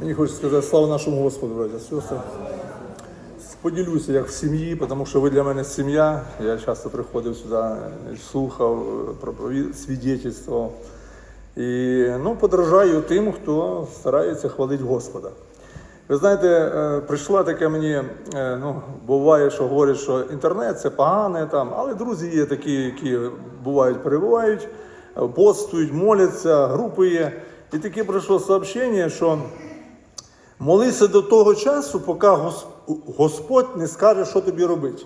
Мені хочеться сказати слава нашому Господу, браття, сестри. Поділюся як в сім'ї, тому що ви для мене сім'я. Я часто приходив сюди, слухав, свідетельствував. І ну, подражаю тим, хто старається хвалити Господа. Ви знаєте, е, прийшла таке мені, е, ну, буває, що говорять, що інтернет це погане, там, але друзі є такі, які бувають, перебувають, постують, моляться, групи є. І таке прийшло сообщення, що молися до того часу, поки Господь не скаже, що тобі робити.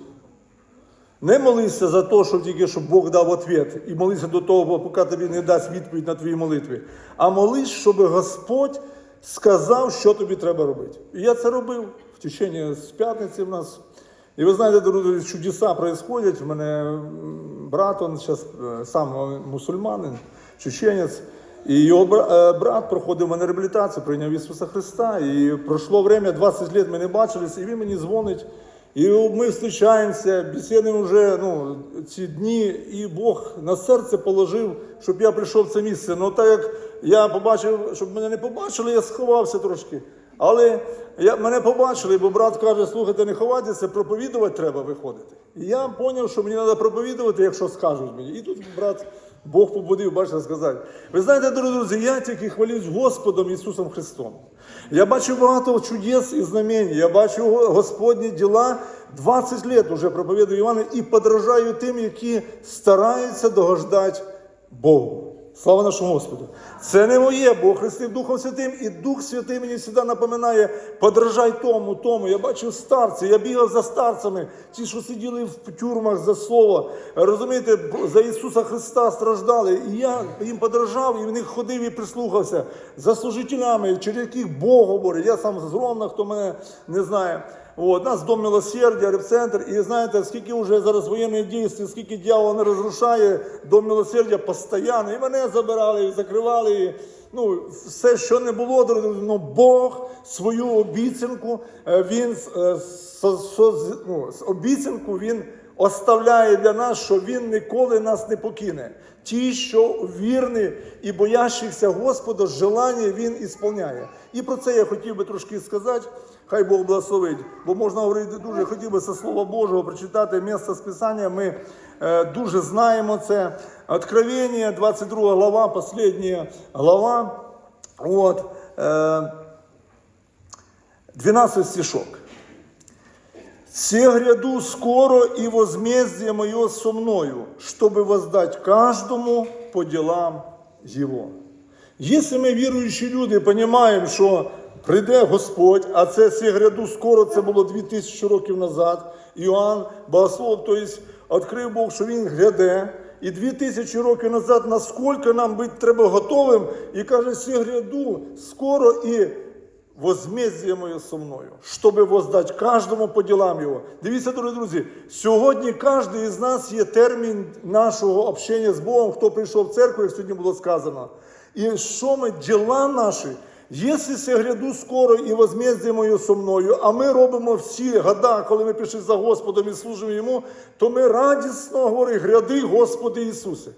Не молися за те, що тільки щоб Бог дав відповідь, і молися до того, поки тобі не дасть відповідь на твої молитви. А молись, щоб Господь сказав, що тобі треба робити. І я це робив в течение з п'ятниці в нас. І ви знаєте, друзі, чудеса происходять. У мене брат, він зараз сам мусульманин, чеченець. І його е, брат проходив мене реабілітацію, прийняв Ісуса Христа. І пройшло время, 20 років ми не бачились, і він мені дзвонить. І ми зустрічаємося, бесідуємо вже ну, ці дні, і Бог на серце положив, щоб я прийшов в це місце. Ну так як я побачив, щоб мене не побачили, я сховався трошки. Але я, мене побачили, бо брат каже, слухайте, не ховайтеся, проповідувати треба виходити. І я зрозумів, що мені треба проповідувати, якщо скажуть мені. І тут брат Бог побудив, бачите, сказати. Ви знаєте, дорогі друзі, я тільки хвалюсь Господом Ісусом Христом. Я бачу багато чудес і знамень, я бачу Господні діла 20 років уже проповідую Івана і подражаю тим, які стараються догождати Богу. Слава нашому Господу! Це не моє, бо хрестив Духом Святим, і Дух Святий мені завжди напоминає, подражай тому, тому. Я бачив старці, я бігав за старцями, ті, що сиділи в тюрмах за слово. Розумієте, за Ісуса Христа страждали. І я їм подражав, і в них ходив і прислухався за служителями, через яких Бог говорить. Я сам з Ромна, хто мене не знає. От, нас дом милосердя, репцентр, і знаєте, скільки вже зараз воєнних дій, скільки дьявол не розрушає, дом милосердя постійно. І мене забирали, і закривали. І, ну, все, що не було, ну, Бог свою обіцянку, е, він е, со- ну, обіцянку він оставляє для нас, що він ніколи нас не покине. Ті, що вірні і боящихся Господа, желання він ісполняє. І про це я хотів би трошки сказати. Хай Бог благословить. Бо можна говорити дуже, хотів би со Слова Божого прочитати місце з Писання. Ми е, дуже знаємо це. Откровення, 22 глава, последня глава. От, е, 12 стишок. «Се гряду скоро, и возмездие мое со мною, чтобы воздать каждому по делам его». Если ми віруючі люди розуміємо, що прийде Господь, а це «се гряду скоро, це було 2000 років назад, Іоанн Богослов, тобто відкрив Бог, що він гряде, і 2000 років назад, наскільки нам бути треба готовим, і каже, «се гряду скоро, і возмездие моє со мною, щоб воздати кожному по ділам його. Дивіться, дорогі друзі, сьогодні кожен із нас є термін нашого общення з Богом, хто прийшов в церкву, як сьогодні було сказано. І що ми, діла наші, Якщо се гряду скоро і возмездя моє со мною, а ми робимо всі года, коли ми пішли за Господом і служимо Йому, то ми радісно говоримо, гряди, Господи Ісусе.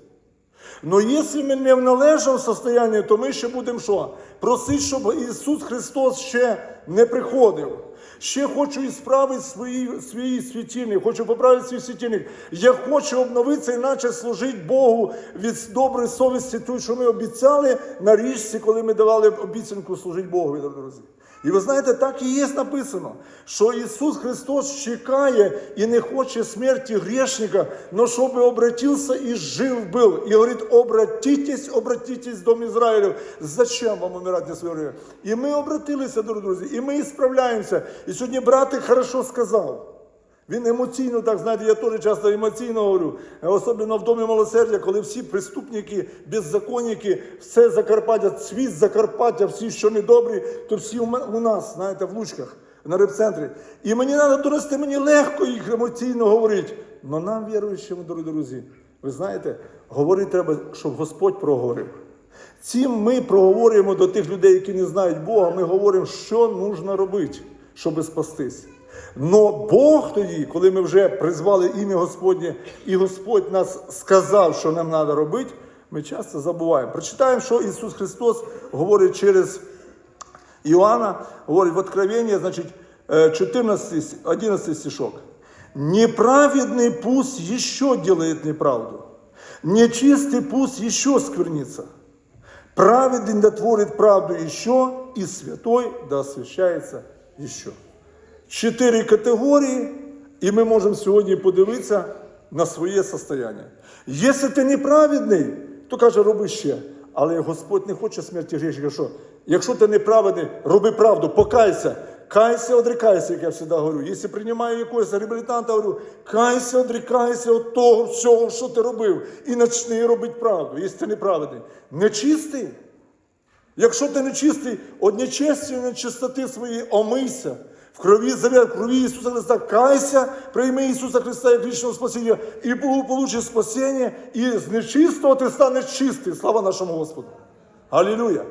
Но якщо ми не в належному состоянні, то ми ще будемо що? Просити, щоб Ісус Христос ще не приходив. Ще хочу ісправити свої, свої світильник, хочу поправити свій світильник. Я хочу обновитися, іначе служити Богу від доброї совісті, ту, що ми обіцяли на річці, коли ми давали обіцянку служити Богу, друзі. І ви знаєте, так і є написано, що Ісус Христос чекає і не хоче смерті грешника, но щоб обратився і жив був. І говорить, обратитесь, обратитесь, дом Ізраїлю. Зачем вам умирати своє время? І ми обратилися, дорогі друзі, і ми справляємося. І сьогодні брати хорошо сказав. Він емоційно, так знаєте, я теж часто емоційно говорю, особливо в домі милосердя, коли всі преступники, беззаконники, все Закарпаття, світ Закарпаття, всі, що недобрі, то всі у нас, знаєте, в лучках, на репцентрі. І мені треба донести, мені легко їх емоційно говорити. Но нам, віруючим, дорогі друзі, ви знаєте, говорити треба, щоб Господь проговорив. Цим ми проговорюємо до тих людей, які не знають Бога, ми говоримо, що нужно робити, щоб спастись. Но Бог тоді, коли ми вже призвали ім'я Господнє, і Господь нас сказав, що нам треба робити, ми часто забуваємо. Прочитаємо, що Ісус Христос говорить через Иоанна говорит в Откровении, значит, э, 14, ст- 11 стишок. Неправедный пусть еще делает неправду. Нечистый пусть еще сквернится. Праведный да творит правду еще, и святой да освящається еще. Чотири категорії, і ми можемо сьогодні подивитися на своє состояние. Якщо ти неправедний, то каже, роби ще. Але Господь не хоче смерті грішника. Що? Якщо ти неправедний, роби правду, покайся. Кайся, одрікайся, як я завжди говорю. Якщо приймаю якогось реабілітанта, говорю, кайся, одрікайся від того всього, що ти робив, і почни робити правду, якщо ти неправедний. Нечистий. Якщо ти нечистий, од нечесті, нечистоти своєї омийся. В крові завет, в крові Ісуса Христа кайся, прийми Ісуса Христа як вічного спасіння, і получиш спасіння, і з нечистого ти станеш чистий. Слава нашому Господу. Алілуя.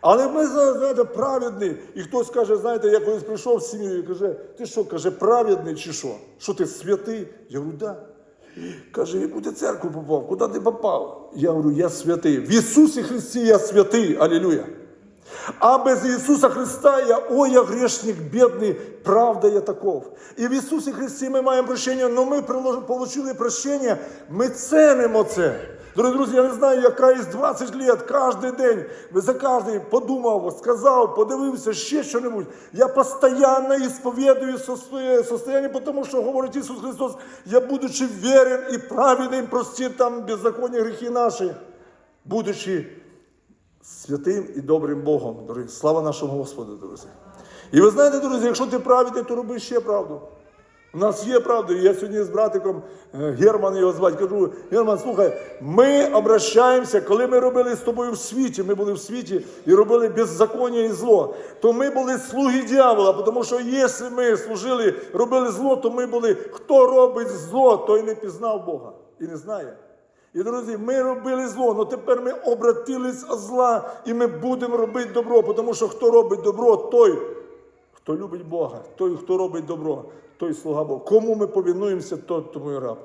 Але ми знаєте, праведні. І хтось каже, знаєте, я колись прийшов в сім'ю і каже, ти що, каже, праведний чи що? Що ти святий? Я говорю, да. Каже, яку ти церкву попав? Куди ти попав? Я говорю, я святий. В Ісусі Христі я святий. Алілуя. А без Ісуса Христа я, ой, я грешник бідний, правда я таков. І в Ісусі Христі ми маємо прощення, але ми отримали прощення, ми ценимо це. Дорогі друзі, я не знаю, яка із 20 лет, кожен день, за кожен подумав, сказав, подивився, ще що-небудь. Я постійно ісповідую своє состояние, тому що говорить Ісус Христос, я будучи вірен і праведним, прости там беззаконні гріхи наші, будучи святим і добрим Богом, дорогі. Слава нашому Господу, друзі. І ви знаєте, друзі, якщо ти праведний, то роби ще правду. У нас є правда. І Я сьогодні з братиком е, Герман його звати, кажу, Герман, слухай, ми обращаємося, коли ми робили з тобою в світі, ми були в світі і робили беззаконня і зло, то ми були слуги дьявола, тому що якщо ми служили, робили зло, то ми були, хто робить зло, той не пізнав Бога і не знає. І, друзі, ми робили зло, але тепер ми обратились зла і ми будемо робити добро, тому що хто робить добро, той, хто любить Бога, той, хто робить добро, той слуга Бога. Кому ми повинуємося, той тому і раб.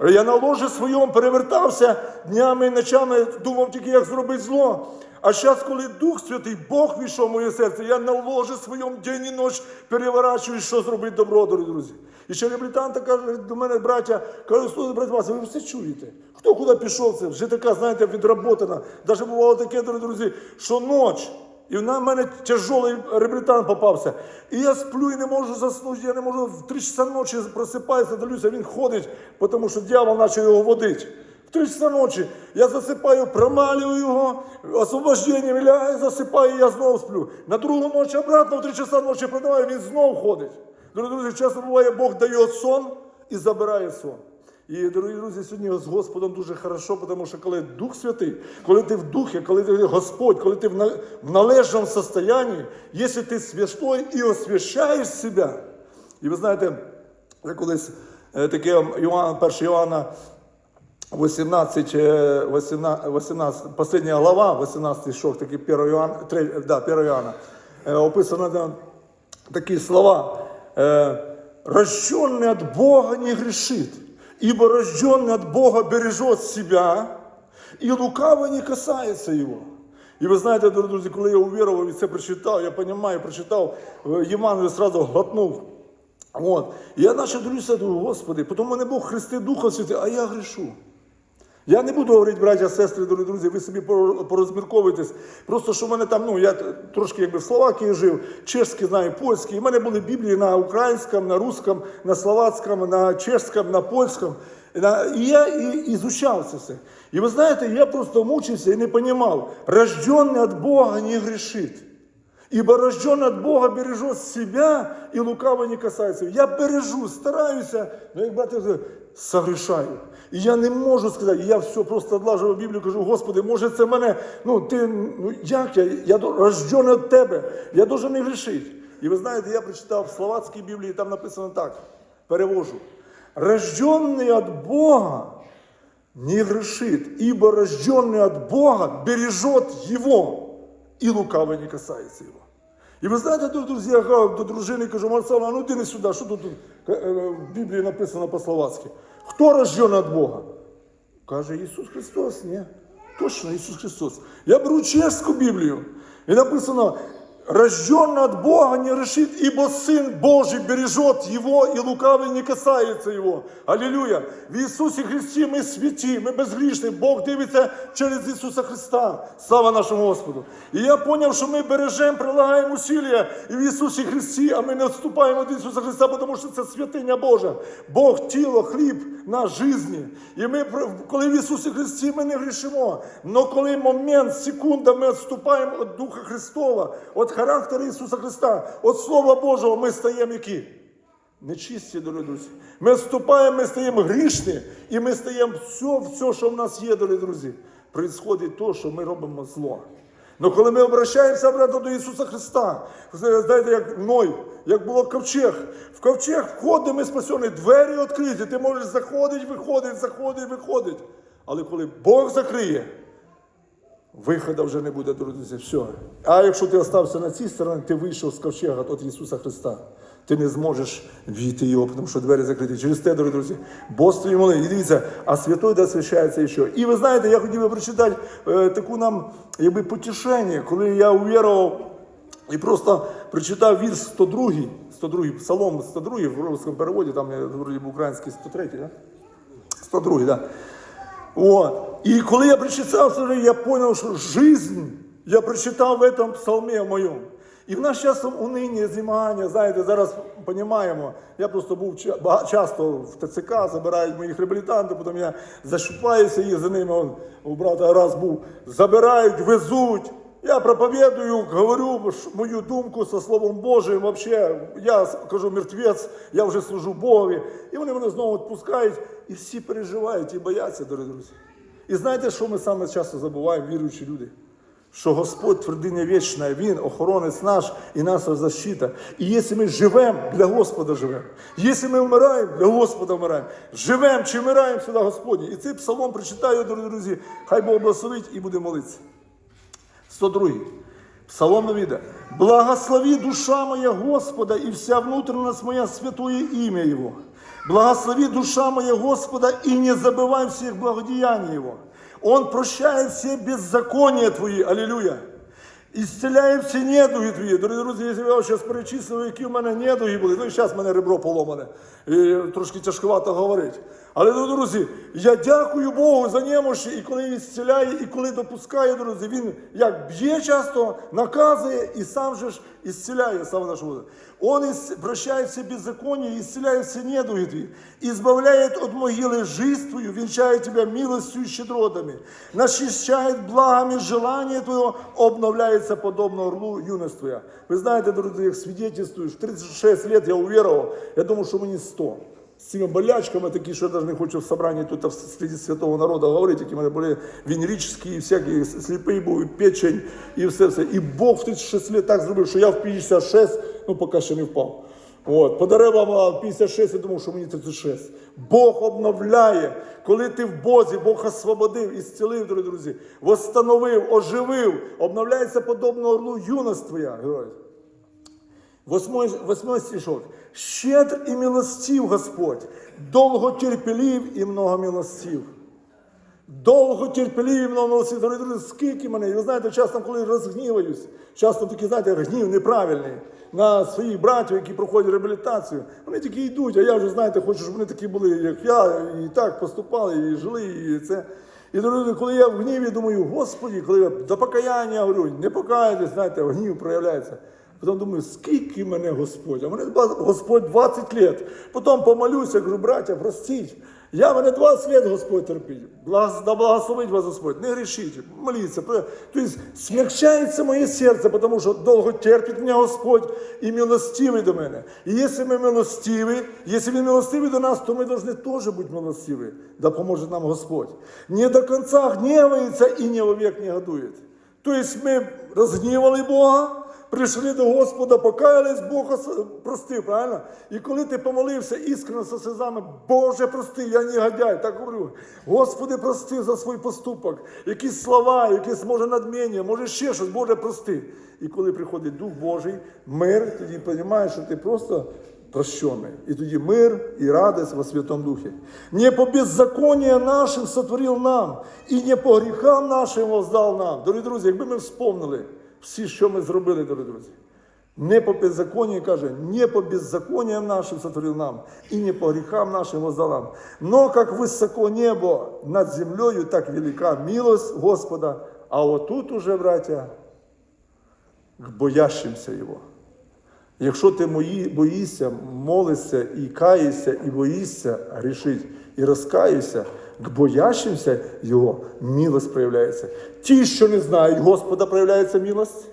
Я на ложі своєму перевертався днями і ночами, думав тільки, як зробити зло. А зараз, коли Дух Святий, Бог війшов в моє серце, я на ложі своєму день і ніч переворачую, що зробити добро, дорогі друзі. І ще реабілітанта каже до мене, браття, каже, слухайте, брат Вася, ви все чуєте. Хто куди пішов, це вже така, знаєте, відработана. Навіть бувало таке, друзі, що ніч. І на мене тяжелий реабілітант попався. І я сплю і не можу заснути, я не можу в 3 часа ночі просипаюся, дивлюся, він ходить, тому що дьявол почав його водити. В 3 часа ночі я засипаю, промалюю його, освобождення лягаю, засипаю, і я знову сплю. На другу ніч обратно в 3 часа ночі продаваю, він знову ходить. Дорогі друзі, часто буває, Бог дає сон і забирає сон. І, дорогі друзі, сьогодні з Господом дуже хорошо, тому що коли Дух Святий, коли ти в духі, коли ти Господь, коли ти в належному состоянні, якщо ти святой і освящаєш себе. І ви знаєте, я колись е, таке Іоанн, 1 Іоанна 18, е, 18, 18, последняя глава, 18 шок, такий 1 Іоанна, 3, да, 1 Іоанна, е, описано там такие слова. Э, рожденный от Бога не грешит, ибо рожденный от Бога бережет себя, и лукаво не касается его. І ви знаєте, дорогі друзі, коли я увірував і це прочитав, я розумію, прочитав е, Євангелію, сразу глотнув. От. І я наче дивлюся, думаю, Господи, потім мене Бог хрести Духа Святий, а я грішу. Я не буду говорити, браття, сестри, дорогі друзі, ви собі поро- порозмірковуєтесь. Просто що в мене там, ну я трошки якби в Словакії жив, чешський знаю, польський. В мене були Біблії на українському, на русском, на словацькому, на чешському, на польському. І я і, ізучав це все. І ви знаєте, я просто мучився і не розумів, рожденний від Бога не грішить. Ибо рожденный от Бога бережет себя, и лукаво не касается. Я бережу, стараюся, но як брати говорять, согрешаю. І я не можу сказати, я все просто одлажую Біблію, кажу, Господи, може це мене, ну ти, ну як я, я до- рождений від Тебе, я дуже не грішити. І ви знаєте, я прочитав в Словацькій Біблії, там написано так, перевожу. Рожденный от Бога не грешит, ибо рожденный от Бога бережет его, и лукаво не касается его. І ви знаєте, тут, друзі, я кажу до дружини кажу, Марцела, ну ти не сюди, що тут е, е, в Біблії написано по-словацьки? Хто рожден від Бога? Каже Ісус Христос, ні. Точно Ісус Христос. Я беру чешську Біблію, і написано, рожденный от Бога не решит, ибо Сын Божий бережет его, и лукавый не касается его. Аллилуйя. В Ісусі Христі ми святі, ми безгрішні. Бог дивиться через Ісуса Христа. Слава нашому Господу. І я зрозумів, що ми бережемо, прилагаємо усилля і в Ісусі Христі, а ми не відступаємо від Ісуса Христа, тому що це святиня Божа. Бог, тіло, хліб на житті. І ми, коли в Ісусі Христі, ми не грішимо. Но коли момент, секунда, ми відступаємо від Духа Христова, від характеру Ісуса Христа, від Слова Божого, ми стаємо які? Нечисті, дорогі друзі. Ми вступаємо, ми стаємо грішні, і ми стаємо все, все, що в нас є, дорогі друзі. Происходить то, що ми робимо зло. Но коли ми обращаємося обратно до Ісуса Христа, знаєте, як Ной, як було ковчег. В ковчег входимо ми спасені, двері відкриті, ти можеш заходити, виходити, заходити, виходити. Але коли Бог закриє, виходу вже не буде, друзі, все. А якщо ти остався на цій стороні, ти вийшов з ковчега від Ісуса Христа. Ти не зможеш війти його, тому що двері закриті. Через те, дорогі друзі, Бог твої моли. І дивіться, а святой да освящається ще. І ви знаєте, я хотів би прочитати е, таку нам якби потішення, коли я увірував і просто прочитав вірш 102, 102, псалом 102 в русскому переводі, там я в український 103, да? 102, да. От. І коли я прочитав, я зрозумів, що жизнь я прочитав в этом псалмі моєму. І в нас часом униння, знімання, знаєте, зараз розуміємо, я просто був ча- часто в ТЦК, забирають моїх реабілітантів, потім я зашупаюся їх за ними, он, у брата раз був, забирають, везуть. Я проповідую, говорю мою думку со Словом Божим. Вообще, я кажу мертвець, я вже служу Богові. І вони мене знову відпускають, і всі переживають і бояться, дорогі друзі. І знаєте, що ми саме часто забуваємо, віруючі люди? Що Господь твердиня вічна, Він охоронець наш і наша защита. І якщо ми живемо, для Господа живемо. Якщо ми вмираємо, для Господа вмираємо. Живемо чи вмираємо сюди Господні. І цей псалом прочитаю, дорогі друзі, хай Бог благословить і буде молитися. 102. Псалом Давида. Благослови душа моя Господа и вся внутренность моя святое имя Его. Благослови душа моя Господа и не забывай всех благодеяний Его. Он прощает все беззакония Твои. Аллилуйя. Ісцеляє всі недуги твої. Дорогі друзі, я зараз перечислив, які в мене недуги були, ну і зараз в мене ребро поломане, і трошки тяжковато говорити. Але, дорогі друзі, я дякую Богу за немощі, і коли він зціляє, і коли допускає, друзі, він як б'є часто, наказує і сам же ж исцеляє, слава нашому Богу. Он ис- прощает все беззакония, и исцеляет все недуги твои, избавляет от могилы жизнь твою, венчает тебя милостью и щедротами, насыщает благами желание твое, обновляется подобно орлу юность твоя. Вы знаете, друзі, як свидетельствую, в 36 лет я уверовал, я думал, що мені 100. З цими болячками такі, що я навіть не хочу в собранні тут серед святого народу говорити, які мене були венерическі, і всякі сліпий був, і печень, і все все. І Бог в 36 лет так зробив, що я в 56, ну поки ще не впав. От, по деревам а, 56, я думав, що мені 36. Бог обновляє, коли ти в Бозі, Бог освободив і зцілив, дорогі друзі, восстановив, оживив, обновляється подобно орлу юність твоя, герой. Восьмой, восьмой стишок. Щедр і милостив Господь, довго терпелив і много милостив. Довго терпелив і много милостив. Дорогі друзі, скільки мене, і ви знаєте, часто, коли розгніваюсь, часто такий, знаєте, гнів неправильний на своїх братів, які проходять реабілітацію, вони тільки йдуть, а я вже, знаєте, хочу, щоб вони такі були, як я, і так поступали, і жили, і це. І дорогі, коли я в гніві думаю, Господі, коли я до покаяння говорю, не покайтесь, знаєте, гнів проявляється. Потім думаю, скільки мене Господь? А мене Господь 20 лет. Потім помолюся, кажу, браття, простіть. Я мене 20 лет Господь терпить. Да благословить вас Господь. Не грішіть, моліться. Тобто смягчається моє серце, тому що довго терпить мене Господь і милостивий до мене. І якщо ми милостиві, якщо він милостивий до нас, то ми повинні теж бути милостиві. Да поможе нам Господь. Не до кінця гнівається і не вовек не годує. Тобто ми розгнівали Бога, прийшли до Господа, покаялись, Бог ос- простив, правильно? І коли ти помолився іскрено зі сльозами, Боже, прости, я негодяй, так говорю. Господи, прости за свій поступок, якісь слова, якісь може надміння, може ще щось, Боже, прости. І коли приходить Дух Божий, мир, тоді розумієш, що ти просто прощений. І тоді мир і радость во Святом Духе. Не по беззаконию нашим сотворил нам, і не по гріхам нашим воздав нам. Дорогі друзі, якби ми вспомнили, всі, що ми зробили, дорогі друзі. Не по беззаконию, каже, не по беззакониям нашим сотворил нам, и не по грехам нашим воздал нам. Но как высоко небо над землею, так велика милость Господа. А вот тут уже, братья, к боящимся Його. Якщо ти мої, боїшся, молишся і каєшся, і боїшся грішить, і розкаєшся, к боящимся Його милость проявляється. Ті, що не знають Господа, проявляється милость.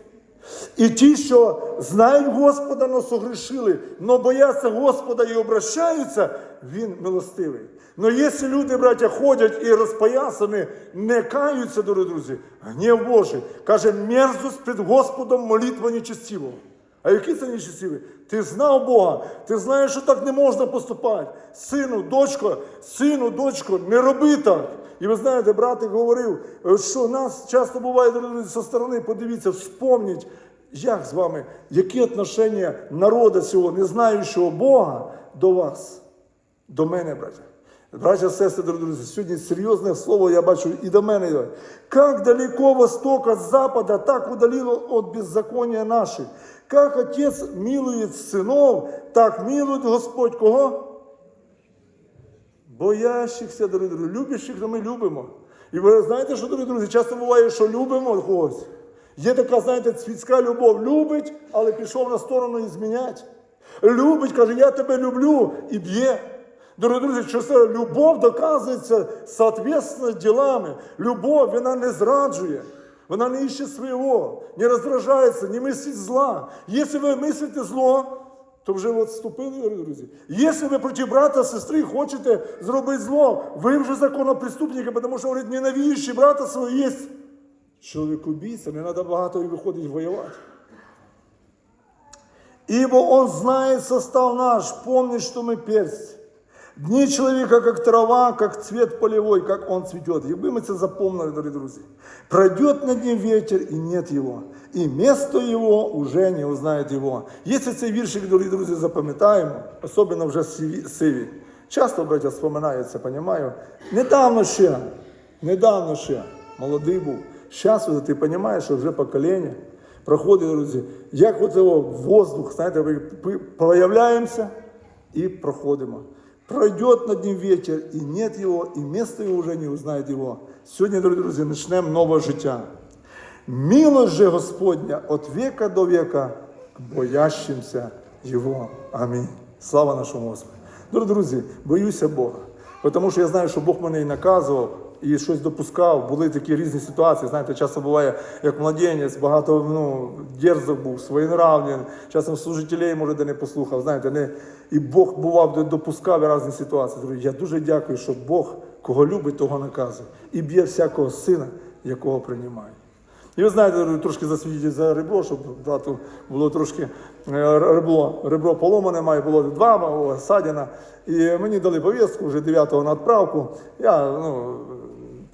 І ті, що знають Господа, но согрішили, но бояться Господа і обращаються, Він милостивий. Но якщо люди, браття, ходять і розпоясані, не каються, дорогі друзі, гнів Божий, каже, мерзость перед Господом молитва нечестивого. А який це нечестивий? Ти знав Бога, ти знаєш, що так не можна поступати. Сину, дочко, сину, дочко, не роби так. І ви знаєте, братик говорив, що нас часто буває зі сторони, подивіться, вспомніть, як з вами, які отношення народу цього, не знаючого Бога до вас, до мене, браття. Братья, сестри, дорогі друзі, сьогодні серйозне слово я бачу і до мене. Как далеко восток от запада, так удалило от беззакония наших. Как Отец милует сынов, так милует Господь кого? Боящихся, дорогі друзі, любящих, то ми любимо. І ви знаєте, що, дорогі друзі, часто буває, що любимо когось. Є така, знаєте, світська любов. Любить, але пішов на сторону і змінять. Любить, каже, я тебе люблю і б'є. Дорогі друзі, що це любов доказується соответственно ділами. Любов, вона не зраджує. Вона не іще свого, не роздражається, не мислить зла. Якщо ви мислите зло, то вже дорогі друзі. Якщо ви проти брата, сестри хочете зробити зло, ви вже законопреступники, тому що говорить, ненавидящий брата свого є чоловік убійця, не треба багато і виходить воювати. Ибо Он знает состав наш, помнит, что мы персть. Дни человека, как трава, как цвет полевой, как он цветет. Якби ми це запомнили, дорогі друзі. Пройдет над ним ветер, и нет его. И место его уже не узнает его. Якщо цей віршик, дорогі друзі, запам'ятаємо, особливо вже сиві- сиві. Часто, браття, вспоминаються, понімаю. Недавно ще, недавно ще, молодий був. Зараз вже ти розумієш, що вже покоління проходить, друзі, як оцього воздух, знаєте, ми пи- появляємося і проходимо. Пройдет над ним вечер, и нет його, і место его вже не узнает його. Сьогодні, дорогі друзі, почнемо нове життя. Милость же Господня от века до века к боящимся Його. Амінь. Слава нашому Господу. Дорогі друзі, боюся Бога. Тому що я знаю, що Бог мене і наказував, і щось допускав. Були такі різні ситуації. Знаєте, часто буває, як младенець, багато ну, дерзок був, своєнравний, часом служителей, може, де не послухав. Знаєте, не... і Бог бував, де допускав різні ситуації. Я дуже дякую, що Бог, кого любить, того наказує. І б'є всякого сина, якого приймає. І ви знаєте, трошки засвідчити за ребро, щоб брату було трошки е, ребро, ребро поломане, має було два садіна. І мені дали повістку вже 9-го на відправку. Я ну,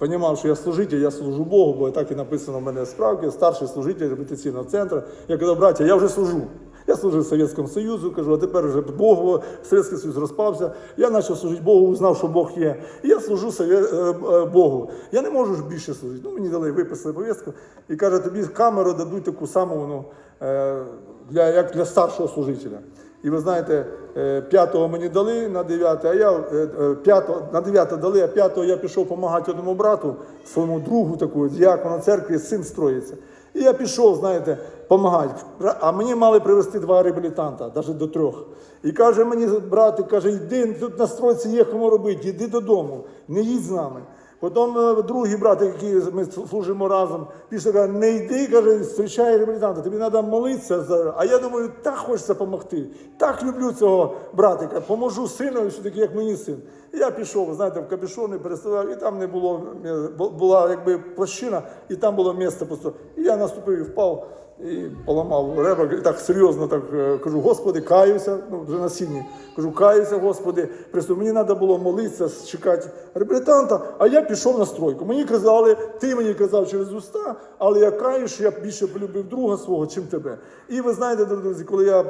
розумів, що я служитель, я служу Богу, бо так і написано в мене в справці, старший служитель реабілітаційного центру. Я казав, браття, я вже служу. Я служив Совєтському Союзу, кажу, а тепер вже Бог, Совєтський Союз розпався. Я почав служити Богу, узнав, що Бог є. І я служу е, е, Богу. Я не можу більше служити. Ну, мені дали, виписали повістку і каже, тобі камеру дадуть таку саму, ну, е, для, як для старшого служителя. І ви знаєте, е, п'ятого мені дали на 9, а я е, е, п'ятого, на 9 дали, а п'ятого я пішов допомагати одному брату, своєму другу такому, діякону церкві, син строїться. І я пішов, знаєте, допомагати. А мені мали привезти два реабілітанта, навіть до трьох. І каже мені брат, каже, йди, тут на стройці є кому робити, йди додому, не їдь з нами. Потім е, другий брат, який ми служимо разом, після каже, не йди, каже, зустрічай реабілітанта, тобі треба молитися. За... А я думаю, так хочеться допомогти. Так люблю цього братика, поможу синові, що таки, як мені син. І я пішов, знаєте, в капюшони переставляв, і там не було, е, була якби площина, і там було місце просто. І я наступив і впав. І поламав ребра, і так серйозно так е, кажу, Господи, каюся, ну вже на сіні. Кажу, каюся, Господи, просто мені треба було молитися, чекати реабілітанта, а я пішов на стройку. Мені казали, ти мені казав через уста, але я каю, що я більше полюбив друга свого, чим тебе. І ви знаєте, друзі, коли я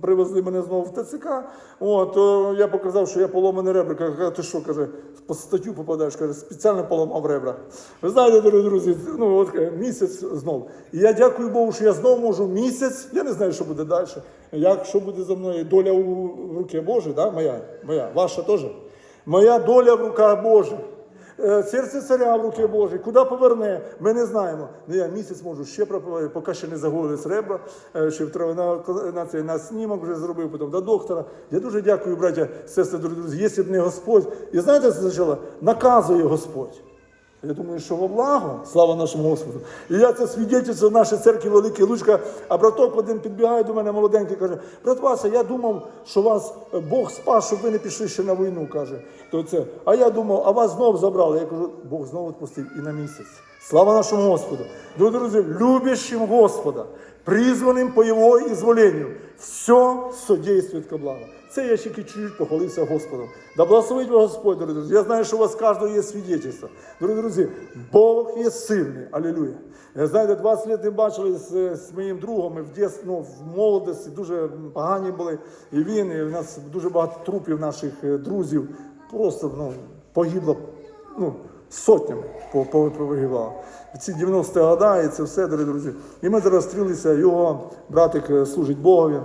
привезли мене знову в ТЦК, от, то я показав, що я поломаний ребра. Каже, ти що, каже, по статтю попадаєш, каже, спеціально поламав ребра. Ви знаєте, друзі, ну от е, місяць знов. І я дякую Богу, що я я знову можу місяць, я не знаю, що буде далі. Як що буде за мною? Доля у в руки Божій, да? моя, моя, ваша теж. Моя доля в руках Божих. Е, Серце царя в руки Божій. Куди поверне, ми не знаємо. Ну я місяць можу ще проповідати, поки ще не загоїлись ребра, е, ще втра- на, на, на снімок вже зробив, потім до доктора. Я дуже дякую, браття, сестри, друзі, якщо б не Господь. І знаєте, спочатку наказує Господь. Я думаю, що во благо, слава нашому Господу. І я це свідчиться в нашій церкві Великий Лучка, а браток один підбігає до мене молоденький, каже, брат Вася, я думав, що вас е, Бог спас, щоб ви не пішли ще на війну, каже. То це. А я думав, а вас знов забрали. Я кажу, Бог знову відпустив і на місяць. Слава нашому Господу. Друзі, любящим Господа, призваним по Його ізволенню, все содействует ко благу. Це я ще чуть-чуть похвалився Господом. Да благословить вас Господь, дорогі друзі. Я знаю, що у вас кожного є свідчество. Дорогі друзі, Бог є сильний. Алілуя. Я знаєте, 20 років не бачили з, з моїм другом. В дєс, ну, в молодості дуже погані були. І він, і в нас дуже багато трупів наших е, друзів. Просто ну, погибло ну, сотнями В ці 90-ті роки і це все, дорогі друзі. І ми зараз стрілися, його братик е, служить Богові.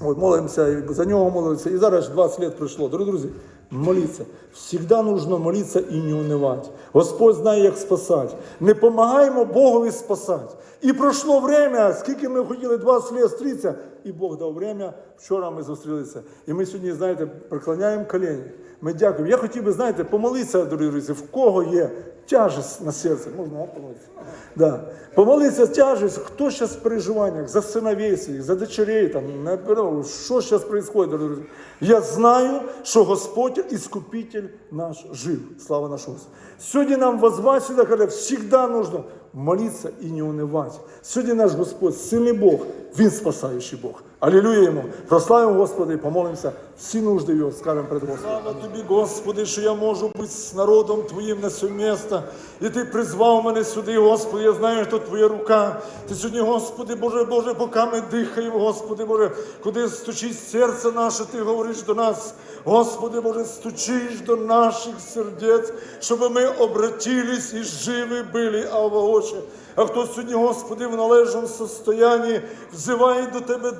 От, молимося, за нього молимося. І зараз 20 лет пройшло. Дорогі друзі, моліться. Всегда нужно молитися і не унивати. Господь знає, як спасати. Не помагаємо Богові спасати. І пройшло время, скільки ми хотіли 20 лет стрітися, і Бог дав время. Вчора ми зустрілися. І ми сьогодні, знаєте, преклоняємо колені. Ми дякуємо. Я хотів би, знаєте, помолитися, дорогі друзі, в кого є тяжесть на серці. Можна а, Помолиться, Да. Помолиться тяжесть, хто зараз в переживаннях за сыновей своих, за дочерей, там, на, ну, що зараз відбувається, друзья. Я знаю, що Господь Искупитель наш жив. Слава нашу Сегодня нам возвать сюди, когда всегда нужно молитися і не унивати. Сьогодні наш Господь, сильний Бог, Він спасаючий Бог. Алілюя йому. Прославимо Господа і помолимося. Всі нужди його скажемо перед Господом. Слава тобі, Господи, що я можу бути з народом Твоїм на це місце. І Ти призвав мене сюди, Господи. Я знаю, що Твоя рука. Ти сьогодні, Господи, Боже, Боже, поки ми дихаємо, Господи, Боже, куди стучить серце наше, Ти говориш до нас. Господи, Боже, стучиш до наших сердець, щоб ми обратились і живі були, а воочі. А хто сьогодні, Господи, в належному состоянні взиває до Тебе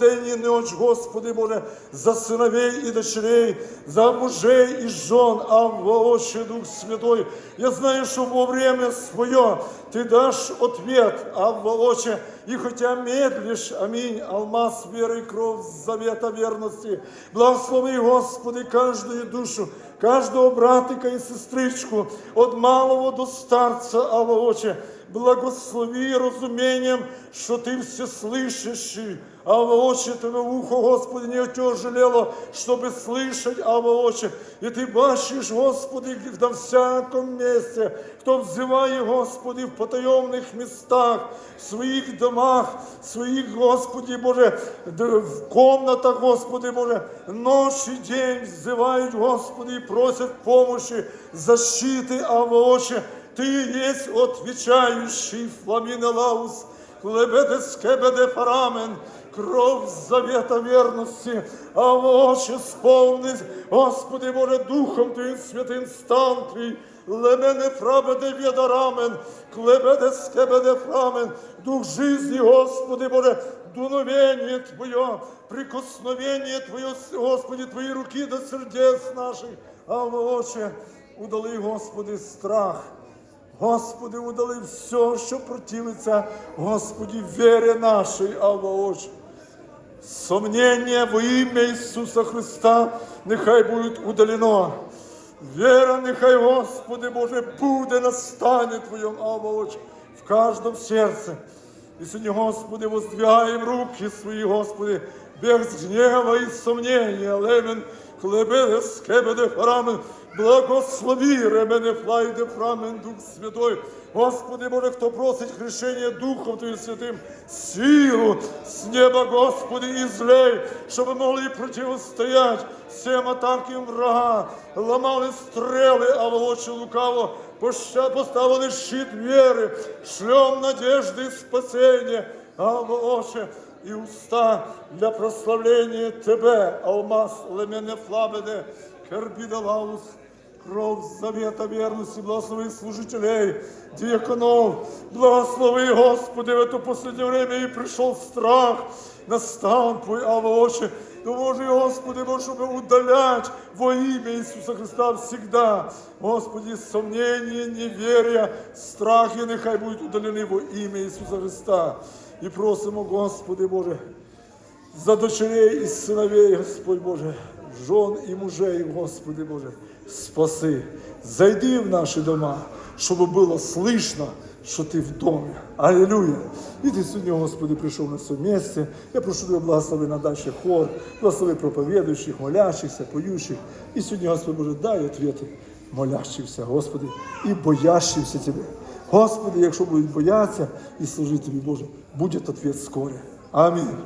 день і ніч, Господи, Боже, за синовей і дочерей, за мужей і жон, а воочі Дух Святой. Я знаю, що во время своє Ти даш ответ, а воочі, і хотя медлиш, амінь, алмаз віри, кров завета верності. Благослови, Господи, кожну душу, кожного братика і сестричку, від малого до старця, Алло, Отче, Благослови розумінням, що ти все слышащий, а воочі тебе ухо, Господи, не отяжелело, щоб слышать, а воочі. І ти бачиш, Господи, на всякому місці, хто взиває, Господи, в потайомних містах, в своїх домах, в своїх, Господи, Боже, в комнатах, Господи, Боже, ночь і день взивають, Господи, і просять помощи, защити, а воочі. Ты есть отвечающий фламинелаус, клебеде скебеде фарамен, кров завета верности, а очи сповнить, Господи Боже, Духом Твоим святым стан Твій, лемене фрабеде ведарамен, клебеде скебеде фрамен, Дух жизни, Господи Боже, дуновение Твое, прикосновение Твое, Господи, Твои руки до сердец наших, а очи, удали, Господи, страх. Господи, удали все, що противиться, Господи, вірі нашій, а воочі. Сомнення во ім'я Ісуса Христа нехай буде удалено. Віра нехай, Господи Боже, буде на стані Твоєму, а в кожному серці. І сьогодні, Господи, воздвигаємо руки свої, Господи, без гнева і сомнення, лемен, клебеде, скебеде, фарамен, благослови, ремене, флайде, фрамен, Дух Святой. Господи Боже, хто просить хрещення Духом Твоїм Святим, силу з неба, Господи, і злей, щоб могли противостоять всім атакам врага, ламали стріли, а волочі лукаво, поща- поставили щит віри, шлем надежди і спасення, а волочі і уста для прославлення Тебе, алмаз лемене флабеде, кербіда лаус, кров завета верности, благослови служителей, диаконов, благослови, Господи, в это последнее время и пришел страх, настал Твой, Ава, Отче, Поможи, Господи, Боже, чтобы удалять во имя Иисуса Христа всегда. Господи, сомнения, неверия, страхи нехай будут удалены во имя Иисуса Христа. И просимо, Господи Боже, за дочерей и сыновей, Господь Боже, жен и мужей, Господи Боже, спаси. Зайди в наши дома, чтобы было слышно, що ти в домі. Алілюя. І ти сьогодні, Господи, прийшов на це місце. Я прошу тебе, благослови на дальше хор, благослови проповідуючих, молящихся, поющих. І сьогодні, Господи Боже, дай ответи молящихся, Господи, і боящихся Тебе. Господи, якщо будуть боятися і служити Тобі, Боже, буде ответ скоро. Амінь.